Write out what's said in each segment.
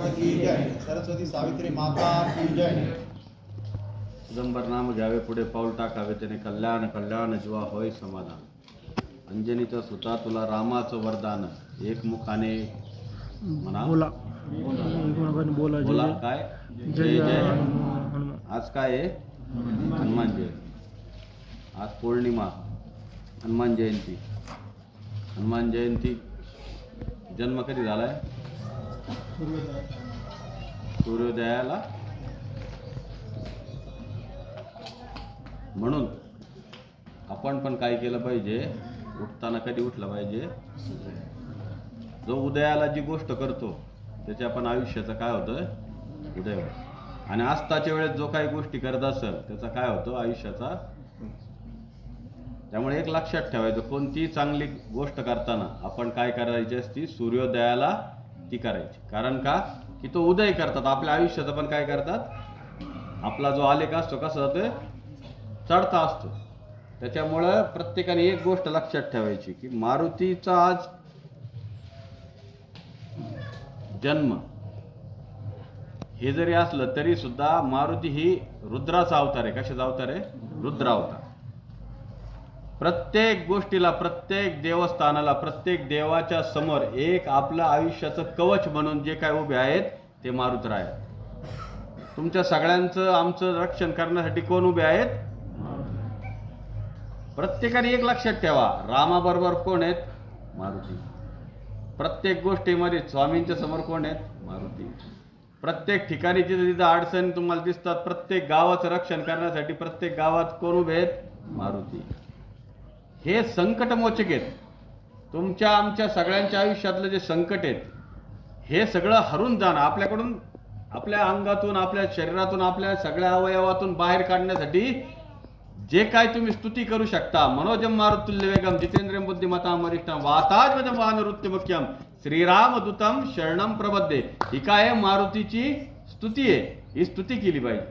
सरस्वती सावित्री माता की जय। चिदंबर नाम घ्यावे पुढे पाऊल टाकावे त्याने कल्याण कल्याण जीवा होय समाधान. अंजनीचं सुता तुला रामाचं वरदान एकमुखाने म्हणा. बोला. बोला. बोला जय. काय? जय जय. आज काय आहे? हनुमान जयंती. आज पौर्णिमा हनुमान जयंती. हनुमान जयंती जन्म कधी झालाय? सूर्योदयाला. म्हणून आपण पण काय केलं पाहिजे उठताना कधी उठलं पाहिजे? जो उदयाला जी गोष्ट करतो त्याच्या आपण आयुष्याचं काय होतं? उदय आणि आस्ताच्या वेळेस जो काही गोष्टी करत असेल त्याचा काय होतो? आयुष्याचा? त्यामुळे एक लक्षात ठेवायचं कोणतीही चांगली गोष्ट करताना आपण काय करायची असती? सूर्योदयाला ती करायची. कारण का? की तो उदय करतात आपल्या आयुष्याचं पण काय करतात? आपला जो आलेख असतो कसा जातोय? चढता असतो. त्याच्यामुळं प्रत्येकाने एक गोष्ट लक्षात ठेवायची की मारुतीचा आज जन्म. हे जरी असलं तरी सुद्धा मारुती ही रुद्राचा अवतार आहे. कशाचा अवतार आहे? रुद्र अवतार प्रत्येक गोष्टीला प्रत्येक देवस्थानाला प्रत्येक देवाच्या समोर एक आपलं आयुष्याचं कवच म्हणून जे काय उभे आहेत ते मारुतराय आहेत तुमच्या सगळ्यांचं आमचं रक्षण करण्यासाठी कोण उभे आहेत? प्रत्येकाने एक लक्षात ठेवा रामाबरोबर कोण आहेत? मारुती. प्रत्येक गोष्टीमध्ये स्वामींच्या समोर कोण आहेत? मारुती. प्रत्येक ठिकाणी जिथे तिथं अडचणी तुम्हाला दिसतात प्रत्येक गावाचं रक्षण करण्यासाठी प्रत्येक गावात कोण उभे आहेत? मारुती. हे संकटमोचक आहेत. तुमच्या आमच्या सगळ्यांच्या आयुष्यातलं जे संकट आहेत हे सगळं हरून जाणं आपल्याकडून आपल्या अंगातून आपल्या शरीरातून आपल्या सगळ्या अवयवातून बाहेर काढण्यासाठी जे काय तुम्ही स्तुती करू शकता मनोजम मारुतुल्य वेगम जितेंद्र बुद्धिमता वरिष्ठम वाताज वाहन नृत्य श्रीराम दुतम शरणम प्रबद्धे. ही काय मारुतीची स्तुती आहे. ही स्तुती केली पाहिजे.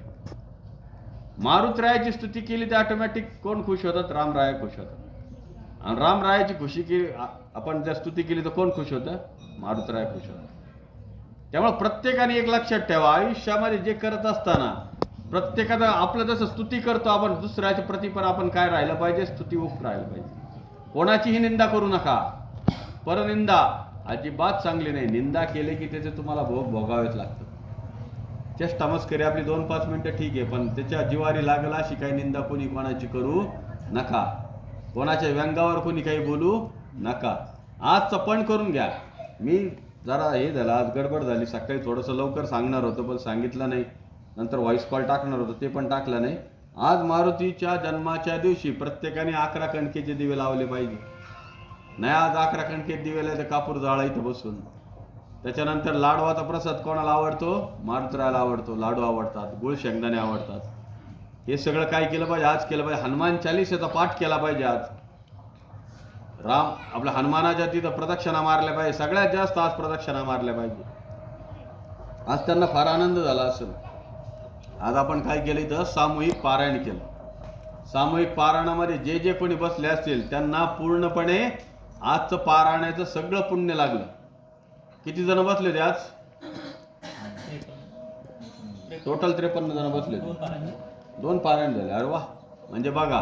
मारुतरायाची स्तुती केली तर ऑटोमॅटिक कोण खुश होतात? रामराय खुश होतात. आणि रामरायाची खुशी केली आपण जर स्तुती केली तर कोण खुश होतं? मारुतराय खुश होतात. त्यामुळे प्रत्येकाने एक लक्षात ठेवा आयुष्यामध्ये जे करत असताना प्रत्येकाचं आपलं जसं स्तुती करतो आपण दुसऱ्याच्या प्रती पण आपण काय राहिलं पाहिजे? स्तुती उप राहिलं पाहिजे. कोणाचीही निंदा करू नका. परनिंदा अजिबात चांगली नाही. निंदा केले की त्याचे तुम्हाला भोग भोगावेच लागतं. चेष्टा मस्करी आपली दोन पाच मिनटं ठीक आहे पण त्याच्या जिवारी लागला अशी काही निंदा कोणी कोणाची करू नका. कोणाच्या व्यंगावर कोणी काही बोलू नका. आजचं पण करून घ्या. मी जरा हे झालं आज गडबड झाली. सकाळी थोडंसं लवकर सांगणार होतं पण सांगितलं नाही. नंतर व्हॉइस कॉल टाकणार होतं ते पण टाकलं नाही. आज मारुतीच्या जन्माच्या दिवशी प्रत्येकाने अकरा कणकेचे दिवे लावले पाहिजे. नाही आज अकरा कणके दिवे लावले तर कापूर जाळा इथं बसून. त्याच्यानंतर लाडवाचा प्रसाद कोणाला आवडतो? मारुतरायला आवडतो. लाडू आवडतात गुळ शेंगदाणे आवडतात. हे सगळं काय केलं पाहिजे? आज केलं पाहिजे. हनुमान चालिसेचा पाठ केला पाहिजे आज. राम आपल्या हनुमानाच्या तिथं प्रदक्षिणा मारल्या पाहिजे. सगळ्यात जास्त आज प्रदक्षिणा मारल्या पाहिजे. आज त्यांना फार आनंद झाला असेल. आज आपण काय केलं इथं? सामूहिक पारायण केलं. सामूहिक पारायणामध्ये जे जे कोणी बसले असतील त्यांना पूर्णपणे आजचं पारायणाचं सगळं पुण्य लागलं. किती जण बसले ते आज टोटल त्रेपन्न जण बसले दोन पारायण झाले. अरे वा. म्हणजे बघा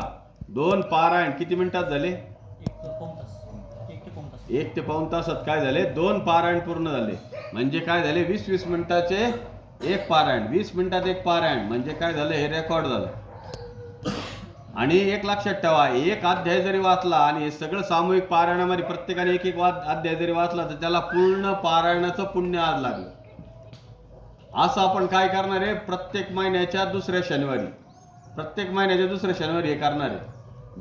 दोन पारायण किती मिनिटात झाले? एक ते पाऊन तासात काय झाले? दोन पारायण पूर्ण झाले. म्हणजे काय झाले? वीस वीस मिनिटाचे एक पारायण. वीस मिनिटात एक पारायण. म्हणजे काय झालं? हे रेकॉर्ड झालं. आणि एक लक्षात ठेवा एक अध्याय जरी वाचला आणि हे सगळं सामूहिक पारायणामध्ये प्रत्येकाने एक एक वाद अध्याय जरी वाचला तर त्याला पूर्ण पारायणाचं पुण्य आज लागलं. असं आपण काय करणार आहे? प्रत्येक महिन्याच्या दुसऱ्या शनिवारी. प्रत्येक महिन्याच्या दुसऱ्या शनिवारी हे करणार आहे.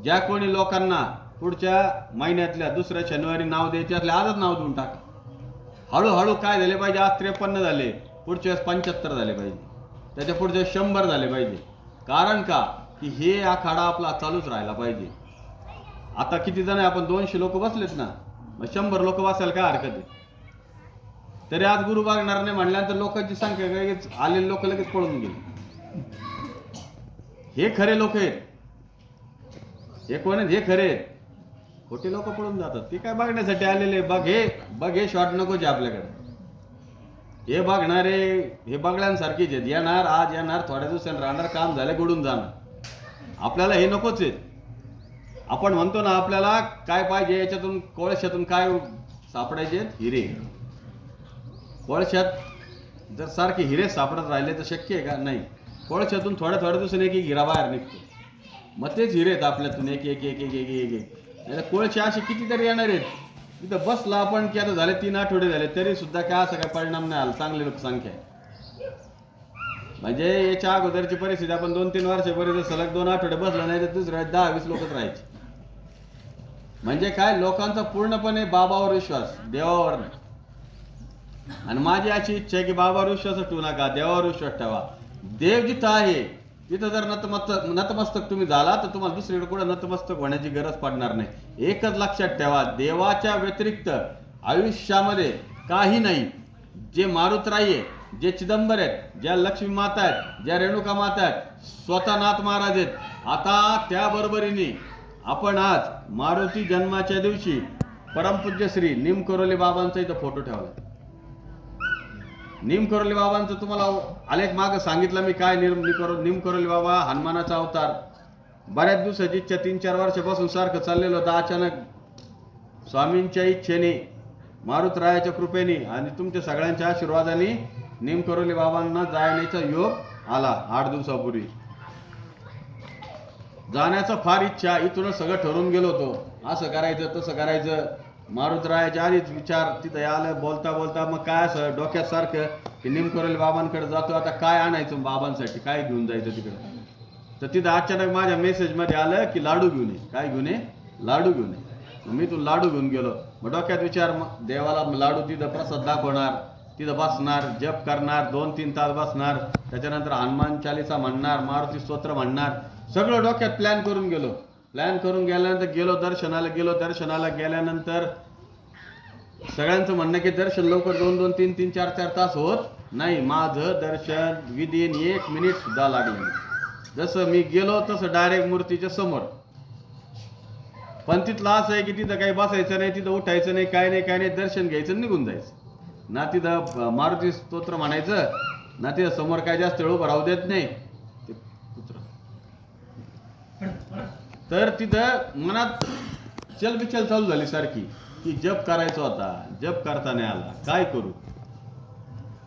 ज्या कोणी लोकांना पुढच्या महिन्यातल्या दुसऱ्या शनिवारी नाव द्यायचे असले आजच नाव देऊन टाका. हळूहळू काय झाले पाहिजे? आज त्रेपन्न झाले. पुढच्या वेळेस पंच्याहत्तर झाले पाहिजे. त्याच्या पुढच्या शंभर झाले पाहिजे. कारण का? की हे आखाडा आपला चालूच राहिला पाहिजे. आता किती जण आहे? आपण दोनशे लोक बसलेत ना. मग शंभर लोक बसायला काय हरकत आहे? तरी आज गुरु बघणार नाही म्हणल्यानंतर लोकांची संख्या लगेच आलेले लोक लगेच पळून गेले. हे खरे लोक आहेत. हे कोण आहेत? हे खरे खोटे लोक पळून जातात. ते काय बघण्यासाठी आलेले बघ हे बघ हे शॉर्ट नकोच आहे आपल्याकडे. हे बघणारे हे बघण्यासारखेच आहेत. येणार आज येणार थोड्या दिवसांनी राहणार काम झालं गुडून जाणार. आपल्याला हे नकोच आहेत. आपण म्हणतो ना आपल्याला काय पाहिजे याच्यातून कोळशातून काय सापडायचे हिरे. कोळशात जर सारखे हिरे सापडत राहिले तर शक्य आहे का? नाही. कोळशातून थोड्या थोड्या दिवसांनी एक एक हिरा बाहेर निघतो. मग तेच हिरे आहेत आपल्यातून. एक एक एक एक एक एक एक. नाही कोळशे असे कितीतरी येणार आहेत. तिथं बसला आपण की आता झाले तीन आठवडे झाले तरी सुद्धा काय असं काय परिणाम नाही आला. चांगली लोकसंख्या आहे. म्हणजे याच्या अगोदरची परिस्थिती आपण दोन तीन वर्षापर्यंत सलग दोन आठवडे बसला नाही तर दुसऱ्या दहा वीस लोकच राहायचे. म्हणजे काय? लोकांचा पूर्णपणे बाबावर विश्वास देवावर नाही. आणि माझी अशी इच्छा आहे की बाबावर विश्वास ठेवू नका देवावर विश्वास ठेवा. देव जिथं आहे तिथं जर नतमस्तक नतमस्तक तुम्ही झाला तर तुम्हाला दुसरीकडे कुठं नतमस्तक होण्याची गरज पडणार नाही. एकच लक्षात ठेवा देवाच्या व्यतिरिक्त आयुष्यामध्ये काही नाही. जे मारुतराई आहे जे चिदंबर आहेत ज्या लक्ष्मी माता आहेत ज्या रेणुका माता आहेत स्वतः नाथ महाराज आहेत. आता त्या बरोबरीने आपण आज मारुती जन्माच्या दिवशी परमपूज्य श्री निमकरोली बाबांचा इथं फोटो ठेवला. निमकरोली बाबांचं तुम्हाला अनेक माग सांगितलं मी काय निम निकरो- निमकरोली बाबा हनुमानाचा अवतार. बऱ्याच दिवसाची इच्छा तीन चार वर्षापासून सारखं चाललेलं होतं अचानक स्वामींच्या इच्छेने मारुतरायाच्या कृपेने आणि तुमच्या सगळ्यांच्या आशीर्वादाने निमकरोली बाबांना जाण्याचा योग आला आठ दिवसापूर्वी. जाण्याचा फार इच्छा इथूनच सगळं ठरवून गेलो होतो. असं करायचं तसं करायचं. मारुतरायाच्या आधीच विचार तिथं आलं बोलता बोलता मग काय असं डोक्यात सारखं की निमकोरेल बाबांकडे जातो आता काय आणायचं बाबांसाठी? काय घेऊन जायचं तिकडं? तर तिथं अचानक माझ्या मेसेजमध्ये आलं की लाडू घेऊन ये. काय घेऊन ये? लाडू घेऊन ये. मग मी तू लाडू घेऊन गेलो. मग डोक्यात विचार मग देवाला लाडू तिथं प्रसाद दाखवणार तिथं बसणार जप करणार दोन तीन तास बसणार त्याच्यानंतर हनुमान चालिसा म्हणणार मारुती स्तोत्र म्हणणार सगळं डोक्यात प्लॅन करून गेलो. प्लॅन करून गेल्यानंतर गेलो दर्शनाला गेलो दर्शनाला गेल्यानंतर सगळ्यांचं म्हणणं की दर्शन लवकर दोन दोन तीन तीन चार चार तास होत नाही. माझं दर्शन विदिन एक मिनिट सुद्धा लागलं जसं मी गेलो तसं डायरेक्ट मूर्तीच्या समोर. पण तिथलं असं आहे की तिथं काही बसायचं नाही तिथं उठायचं नाही काय नाही काय नाही दर्शन घ्यायचं आणि निघून जायचं. ना तिथं मारुती स्तोत्र म्हणायचं ना तिथं समोर काय जास्त वेळ उभं राहू देत नाही. ते कुत्रं. तर तिथं मनात चलबिचल चालू झाली सारखी. की जप करायचा होता. जप करता नाही आला. काय करू?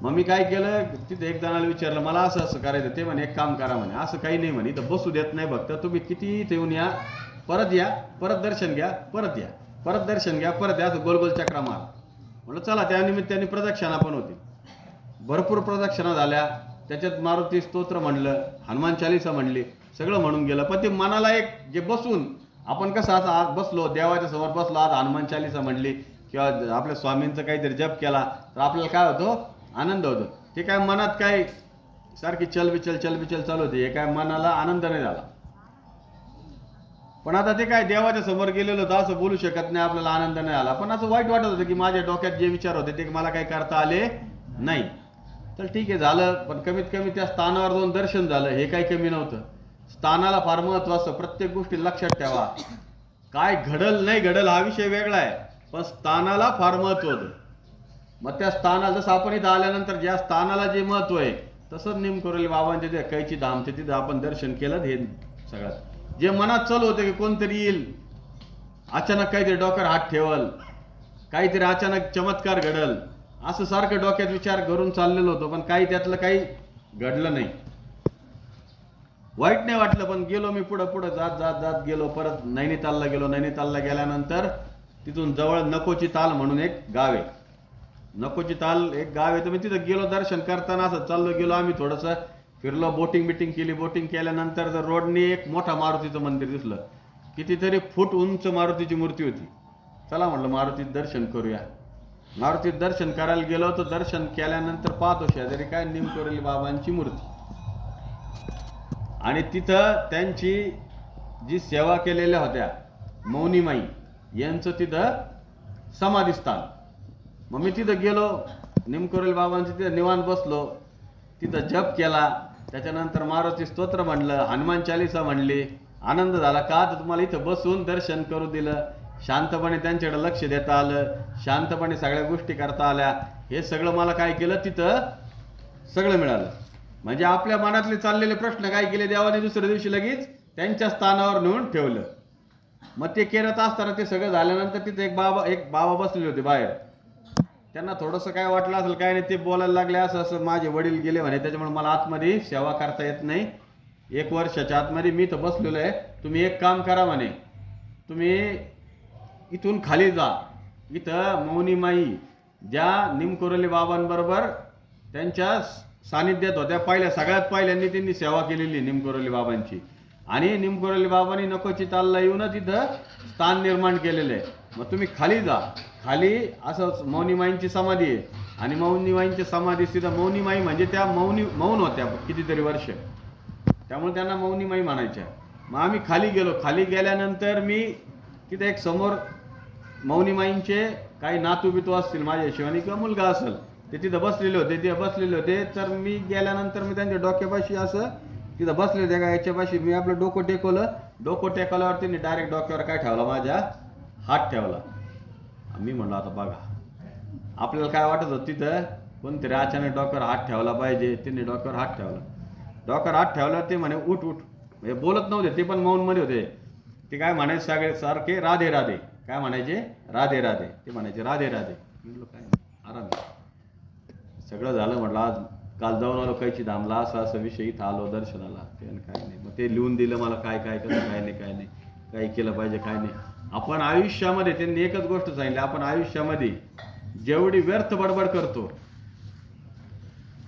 मग मी काय केलं? तिथे एक जणाला विचारलं मला असं असं करायचं ते म्हणे एक काम करा म्हणे. असं काही नाही म्हणे. इथं बसू देत नाही फक्त. तुम्ही किती इथे येऊन या. परत या. परत दर्शन घ्या. परत या. परत दर्शन घ्या. परत या. असं गोल गोल चक्रा मार. म्हटलं चला. त्या निमित्ताने प्रदक्षिणा पण होती. भरपूर प्रदक्षिणा झाल्या. त्याच्यात मारुती स्तोत्र म्हणलं. हनुमान चालिसा म्हणली. सगळं म्हणून गेलं. पण ते मनाला एक जे बसून आपण कसं असं आज बसलो देवाच्या समोर बसलो आज हनुमान चालिसा म्हणली किंवा आपल्या स्वामींचं काहीतरी जप केला तर आपल्याला काय होतो? आनंद होतो. ते काय मनात काय सारखी चलबिचल चलबिचल चालू होती. हे काय मनाला आनंद नाही झाला. पण आता ते काय देवाच्या समोर गेलेलो होतं असं बोलू शकत नाही आपल्याला आनंद नाही आला. पण असं वाईट वाटत होतं की माझ्या डोक्यात जे विचार होते ते मला काही करता आले नाही. तर ठीक आहे झालं. पण कमीत कमी त्या स्थानावर जाऊन दर्शन झालं. हे काही कमी नव्हतं. स्थानाला फार महत्त्व असतं. प्रत्येक गोष्टी लक्षात ठेवा. काय घडल नाही घडल हा विषय वेगळा आहे. पण स्थानाला फार महत्त्व मग त्या स्थानाला जसं आपण इथं आल्यानंतर ज्या स्थानाला जे महत्त्व आहे तसंच नेमकरोली बाबांचे ते कैची धामचे तिथं आपण दर्शन केलं हे सगळ्यात जे मनात चालू होतं की कोणतरी येईल. अचानक काहीतरी डोक्यावर हात ठेवल. काहीतरी अचानक चमत्कार घडल. असं सारखं डोक्यात विचार करून चाललेलो होतो पण काही त्यातलं काही घडलं नाही. वाईट नाही वाटलं पण गेलो मी पुढं पुढं जात जात जात गेलो. परत नैनितालला गेलो. नैनितालला गेल्यानंतर तिथून जवळ नकोची ताल म्हणून एक गाव आहे. नकोची ताल एक गाव आहे. तर मी तिथं गेलो दर्शन करताना असं चाललो गेलो. आम्ही थोडंसं फिरलो बोटिंग बिटिंग केली. बोटिंग केल्यानंतर जर रोडने एक मोठा मारुतीचं मंदिर दिसलं कितीतरी फूट उंच मारुतीची मूर्ती होती. चला म्हटलं मारुतीत दर्शन करूया. मारुतीत दर्शन करायला गेलो तर दर्शन केल्यानंतर पाहतो शेजारी काय निमकोरेली बाबांची मूर्ती. आणि तिथं त्यांची जी सेवा केलेल्या होत्या मौनीमाई यांचं तिथं समाधीस्थान. मग मी तिथं गेलो निमकोरेल बाबांचं तिथं निवांत बसलो तिथं जप केला त्याच्यानंतर मारुती स्तोत्र म्हणलं हनुमान चालिसा म्हणली आनंद झाला. का तर तुम्हाला इथं बसून दर्शन करू दिलं शांतपणे त्यांच्याकडे लक्ष देता आलं शांतपणे सगळ्या गोष्टी करता आल्या. हे सगळं मला काय केलं तिथं सगळं मिळालं. म्हणजे आपल्या मनातले चाललेले प्रश्न काय केले देवाने दुसऱ्या दिवशी लगेच त्यांच्या स्थानावर नेऊन ठेवलं. मग ते करत असताना ते सगळं झाल्यानंतर तिथे एक बाबा एक बाबा बसलेले होते बाहेर. त्यांना थोडंसं काय वाटलं असेल काय नाही ते बोलायला लागले असं असं माझे वडील गेले म्हणे त्याच्यामुळे मला आतमध्ये सेवा करता येत नाही. एक वर्षाच्या आतमध्ये मी तर बसलेलो आहे. तुम्ही एक काम करा म्हणे तुम्ही इथून खाली जा. इथं मौनीमाई ज्या निमकोरले बाबांबरोबर त्यांच्या सानिध्यात होत्या. पहिल्या सगळ्यात पहिल्यांनी त्यांनी सेवा केलेली निमकोरली बाबांची. आणि निमकोरली बाबांनी नकोची तालला येऊनच तिथं स्थान निर्माण केलेलं आहे. मग तुम्ही खाली जा. खाली असं मौनीमाईंची समाधी आहे. आणि मौनीमाईंची समाधी तिथं मौनीमाई म्हणजे त्या मौनी मौन होत्या कितीतरी वर्ष. त्यामुळे त्यांना मौनीमाई म्हणायच्या. मग आम्ही खाली गेलो. खाली गेल्यानंतर मी तिथे एक समोर मौनीमाईंचे काही नातू बितू असतील माझ्या हिशोबाने किंवा मुलगा असेल ते तिथं बसलेले होते ते बसलेले होते. तर मी गेल्यानंतर मी त्यांच्या डोक्यापाशी असं तिथं बसले होते. का याच्यापाशी मी आपलं डोकं टेकवलं. डोकं टेकवल्यावर त्यांनी डायरेक्ट डोक्यावर काय ठेवला? माझ्या हात ठेवला. मी म्हणलो आता बघा आपल्याला काय वाटत होतं तिथं? कोणतरी अचानक डोक्यावर हात ठेवला पाहिजे. त्यांनी डोक्यावर हात ठेवला. डोक्यावर हात ठेवला ते म्हणे उठ उठ. म्हणजे बोलत नव्हते ते पण मौनमध्ये होते. ते काय म्हणायचे सगळे सारखे राधे राधे. काय म्हणायचे? राधे राधे. ते म्हणायचे राधे राधे. म्हणलं काय आराम सगळं झालं म्हटलं आज काल जाऊन आलो कैची धामला असा असं विषय इथं आलो दर्शनाला. ते काय नाही. मग ते लिहून दिलं मला काय काय कसं काय नाही काय नाही. काय केलं पाहिजे काय नाही. आपण आयुष्यामध्ये त्यांनी एकच गोष्ट सांगितली आपण आयुष्यामध्ये जेवढी व्यर्थ बडबड करतो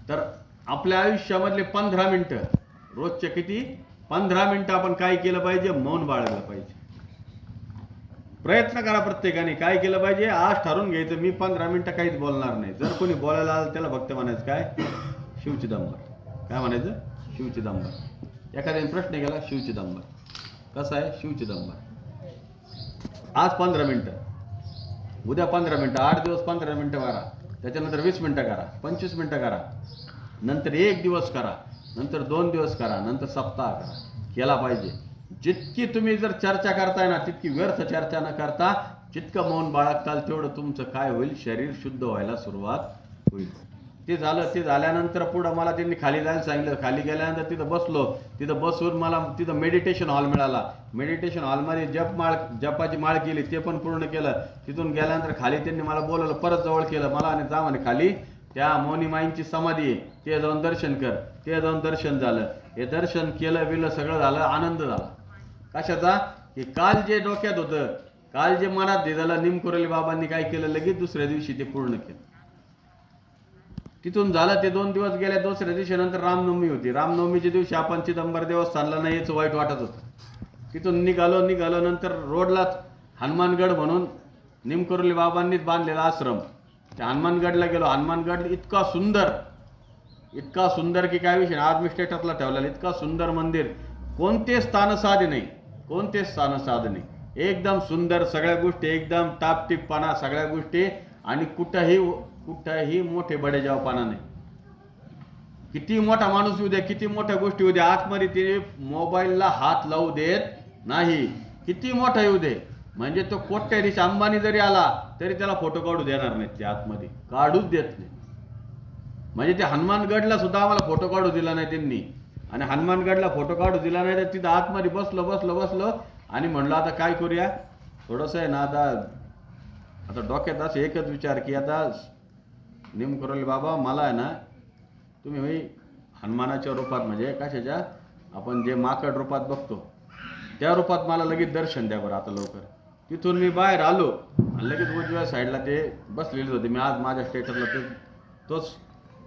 तर आपल्या आयुष्यामधले पंधरा मिनिटं रोजचे किती? पंधरा मिनिटं आपण काय केलं पाहिजे? मौन बाळगलं पाहिजे. प्रयत्न करा प्रत्येकाने. काय केलं पाहिजे? आज ठरवून घ्यायचं. मी पंधरा मिनिटं काहीच बोलणार नाही. जर कोणी बोलायला आलं त्याला भक्त म्हणायचं काय? शिवचिदंबर काय म्हणायचं? शिवचिदंबर एखाद्याने प्रश्न केला शिवचिदंबर कसं आहे? शिवचिदंबर आज पंधरा मिनटं. उद्या पंधरा मिनटं. आठ दिवस पंधरा मिनटं करा. त्याच्यानंतर वीस मिनटं करा. पंचवीस मिनटं करा. नंतर एक दिवस करा. नंतर दोन दिवस करा. नंतर सप्ताह करा. केला पाहिजे. जितकी तुम्ही जर चर्चा करताय ना तितकी व्यर्थ चर्चा न करता जितकं मौन बाळगताल तेवढं तुमचं काय होईल? शरीर शुद्ध व्हायला सुरुवात होईल. ते झालं ते झाल्यानंतर पुढं मला त्यांनी खाली जायला सांगितलं. खाली गेल्यानंतर तिथं बसलो. तिथं बसून मला तिथं मेडिटेशन हॉल मिळाला. मेडिटेशन हॉलमध्ये जप माळ जपाची माळ केली ते पण पूर्ण केलं. तिथून गेल्यानंतर खाली त्यांनी मला बोलवलं परत जवळ केलं. मला आणि जा म्हणे खाली. त्या मौनीमाईंची समाधी आहे. ते जाऊन दर्शन कर. ते जाऊन दर्शन झालं. हे दर्शन केलं बिलं सगळं झालं आनंद झाला. कशाचा? की काल जे डोक्यात होतं काल जे मनात झालं निमकुरली बाबांनी काय केलं लगेच दुसऱ्या दिवशी ते पूर्ण केलं. तिथून झालं ते दोन दिवस गेल्या दुसऱ्या दिवशी नंतर रामनवमी होती. रामनवमीच्या दिवशी आपण चिदंबर देवस्थानला नाही यायचं वाईट वाटत होतं. तिथून निघालो निघालो नंतर रोडलाच हनुमानगड म्हणून निमकुरली बाबांनीच बांधलेला आश्रम. त्या हनुमानगडला गेलो. हनुमानगड इतका सुंदर इतका सुंदर की काय विषय आज मी स्टेटसला ठेवलेला. इतका सुंदर मंदिर. कोणते स्थान साधे नाही. कोणते स्थान एकदम सुंदर सगळ्या गोष्टी एकदम टापटीपणा सगळ्या गोष्टी आणि कुठंही कुठंही मोठे बडेजावपणा नाही. किती मोठा माणूस येऊ द्या किती मोठ्या गोष्टी येऊ द्या आतमध्ये ते मोबाईलला हात लावू देत नाही. किती मोठा येऊ दे. म्हणजे तो कोट्याधीश अंबानी जरी आला तरी त्याला फोटो काढू देणार नाहीत ते आतमध्ये. काढूच देत नाही. म्हणजे ते हनुमानगडला सुद्धा आम्हाला फोटो काढू दिला नाही त्यांनी. आणि हनुमानगडला फोटो काढू दिला नाही तर तिथं आतमध्ये बसलो बसलो बसलो आणि म्हणलं आता काय करूया? थोडंसं आहे ना आता आता डोक्यात असं एकच विचार की आता निमकरोली बाबा मला आहे ना तुम्ही होई हनुमानाच्या रूपात म्हणजे कशाच्या? आपण जे माकड रूपात बघतो त्या रूपात मला लगेच दर्शन द्या बरं आता लवकर. तिथून मी बाहेर आलो आणि लगेच उजव्या साईडला ते बसलेले होते. मी आज माझ्या स्टेटसला ते तोच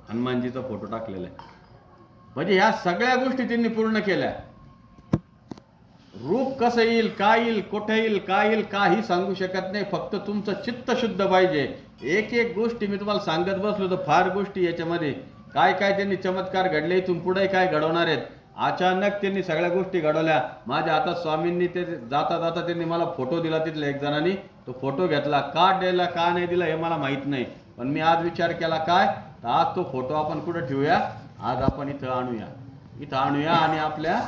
हनुमानजीचा फोटो टाकलेला आहे. म्हणजे ह्या सगळ्या गोष्टी त्यांनी पूर्ण केल्या. रूप कसं येईल काय येईल कुठे येईल काय येईल काही सांगू शकत नाही. फक्त तुमचं चित्त शुद्ध पाहिजे. एक एक गोष्टी मी तुम्हाला सांगत बसलो तर फार गोष्टी याच्यामध्ये. काय काय त्यांनी चमत्कार घडले इथून पुढे काय घडवणार आहेत? अचानक त्यांनी सगळ्या गोष्टी घडवल्या. माझ्या आता स्वामींनी ते जाता जाता त्यांनी मला फोटो दिला तिथल्या एक जणांनी. तो फोटो घेतला. का दिला का नाही दिला हे मला माहीत नाही. पण मी आज विचार केला काय? तर आज तो फोटो आपण कुठं ठेवूया? आज आपण इथं आणूया. इथं आणूया आणि आपल्या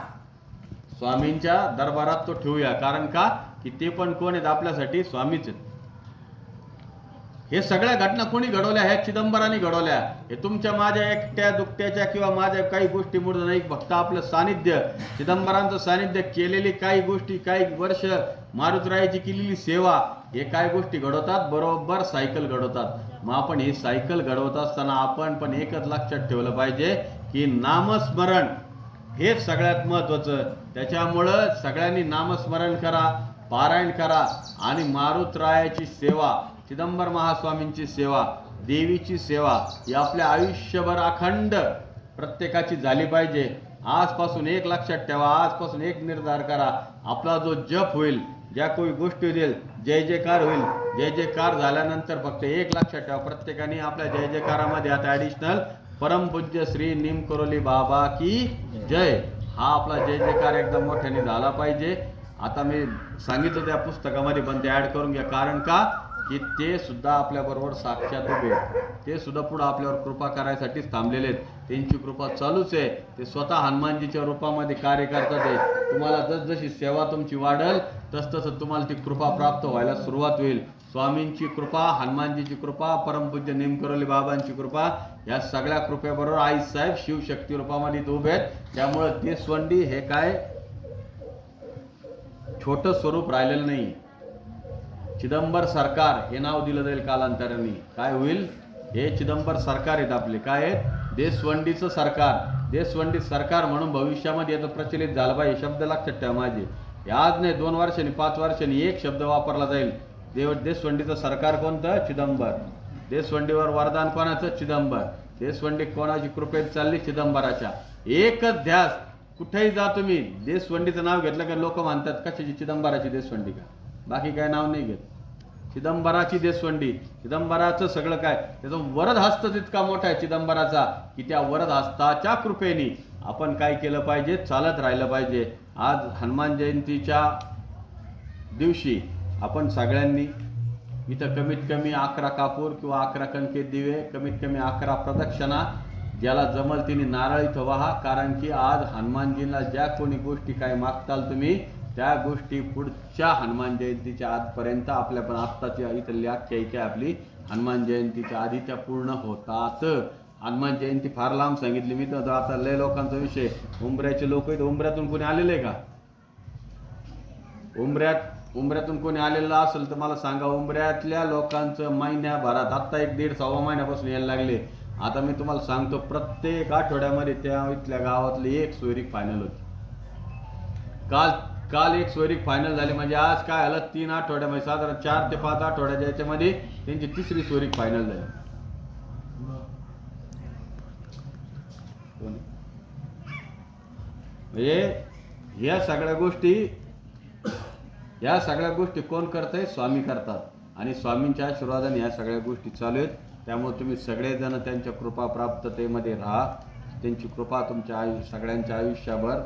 स्वामींच्या दरबारात तो ठेवूया. कारण का? की ते पण कोण आहेत? आपल्यासाठी स्वामीच आहेत. हे सगळ्या घटना कोणी घडवल्या? ह्या चिदंबरांनी घडवल्या. हे तुमच्या माझ्या एकट्या दुकट्याच्या किंवा माझ्या काही गोष्टीमुळे नाही. फक्त आपलं सानिध्य. चिदंबरांचं सानिध्य केलेली काही गोष्टी काही वर्ष मारुतरायाची केलेली सेवा हे काय गोष्टी घडवतात. बरोबर सायकल घडवतात. मग आपण ही सायकल घडवत असताना आपण पण एकच लक्षात ठेवलं पाहिजे की नामस्मरण हेच सगळ्यात महत्वाचं त्याच्यामुळं सगळ्यांनी नामस्मरण करा पारायण करा आणि मारुतरायाची सेवा चिदंबर महास्वामींची सेवा देवीची सेवा ही आपल्या आयुष्यभर अखंड प्रत्येकाची झाली पाहिजे. आजपासून एक लक्षात ठेवा आजपासून एक निर्धार करा. आपला जो जप होईल ज्या कोणी गोष्टी देईल जय जयकार होईल. जय जयकार झाल्यानंतर फक्त एक लक्षात ठेवा प्रत्येकाने आपल्या जय जयकारामध्ये आता ॲडिशनल परमपूज्य श्री निम करोली बाबा की जय. हा आपला जय जयकार एकदम मोठ्याने झाला पाहिजे. आता मी सांगितलं त्या पुस्तकामध्ये पण ते ॲड करून घ्या. कारण का? की ते सुद्धा आपल्याबरोबर साक्षात उभे ते सुद्धा पुढं आपल्यावर कृपा करायसाठीच थांबलेले आहेत. त्यांची कृपा चालूच आहे. ते स्वतः हनुमानजीच्या रूपामध्ये कार्य करतात. आहे तुम्हाला जसजशी सेवा तुमची वाढल तस तसं तुम्हाला ती कृपा प्राप्त व्हायला सुरुवात होईल. स्वामींची कृपा हनुमानजीची कृपा परमपूज्य नेमकरोली बाबांची कृपा या सगळ्या कृपेबरोबर आईसाहेब शिवशक्ती रूपामध्ये उभे आहेत. त्यामुळं ते स्वंडी हे काय छोटं स्वरूप राहिलेलं नाही. चिदंबर सरकार हे नाव दिलं जाईल कालांतराने. काय होईल? हे चिदंबर सरकार आहेत आपले. काय आहेत? देशवंडीचं सरकार. देशवंडी सरकार म्हणून भविष्यामध्ये याचं प्रचलित झालं पाहिजे. शब्द लक्षात ठेवा माझे. आज नाही दोन वर्षांनी पाच वर्षांनी एक शब्द वापरला जाईल. देव देशवंडीचं सरकार कोणतं? चिदंबर. देशवंडीवर वरदान कोणाचं? चिदंबर. देशवंडी कोणाची कृपेत चालली? चिदंबराच्या. एकच ध्यास. कुठेही जा तुम्ही. देशवंडीचं नाव घेतलं का लोक मानतात? कशाची? चिदंबराची देशवंडी का? बाकी काय नाव नाही घेत. चिदंबराची देशवंडी. चिदंबराचं सगळं काय? त्याचं वरद हस्त इतका मोठा आहे चिदंबराचा की त्या वरद हस्ताच्या कृपेने आपण काय केलं पाहिजे? चालत राहिलं पाहिजे. आज हनुमान जयंतीच्या दिवशी आपण सगळ्यांनी इथं कमीत कमी अकरा कापूर किंवा अकरा कणके दिवे कमीत कमी अकरा प्रदक्षिणा ज्याला जमल तिने नारळ इथं व्हा. कारण की आज हनुमानजींना ज्या कोणी गोष्टी काय मागताल तुम्ही त्या गोष्टी पुढच्या हनुमान जयंतीच्या आजपर्यंत आपल्या पण आत्ताची इथली आख्यायिका आपली हनुमान जयंतीच्या आधी त्या पूर्ण होतात. हनुमान जयंती फार लांब सांगितली मी तर आता लय लोकांचा विषय. उंबऱ्याचे लोक आहेत उंबऱ्यातून कोणी आलेले आहे का? उंबऱ्यात उंबऱ्यातून कोणी आलेलं असेल तर मला सांगा उंबऱ्यातल्या लोकांचं महिन्याभरात आत्ता एक दीड सव्वा महिन्यापासून यायला लागले. आता मी तुम्हाला सांगतो प्रत्येक आठवड्यामध्ये त्या इथल्या गावातली एक सोयरीक फायनल होती. काल काल एक सोयरीक फायनल झाली म्हणजे आज काय आलं? तीन आठवड्यामध्ये साधारण चार ते पाच आठवड्याच्या याच्यामध्ये त्यांची तिसरी सोयरीक फायनल झाली. म्हणजे या सगळ्या गोष्टी या सगळ्या गोष्टी कोण करतंय? स्वामी करतात. आणि स्वामींच्या आशीर्वादाने या सगळ्या गोष्टी चालू आहेत. त्यामुळे तुम्ही सगळेजण त्यांच्या कृपा प्राप्ततेमध्ये राहा. त्यांची कृपा तुमच्या आयु सगळ्यांच्या आयुष्याभर.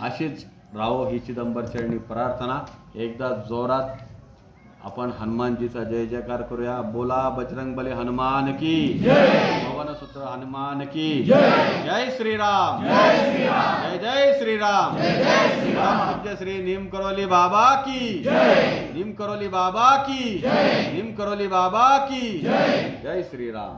अशीच राहो ही चिदंबर चरणी प्रार्थना. एकदा जोरात आपण हनुमानजीचा जय जयकार करूया। बोला बजरंग बलि हनुमान की। भवन सूत्र हनुमान की। जय। श्री राम जय जय श्रीराम। जय श्री नीम करोली बाबा की। नीम करोली बाबा की। नीम करोली बाबा की। जय श्रीराम।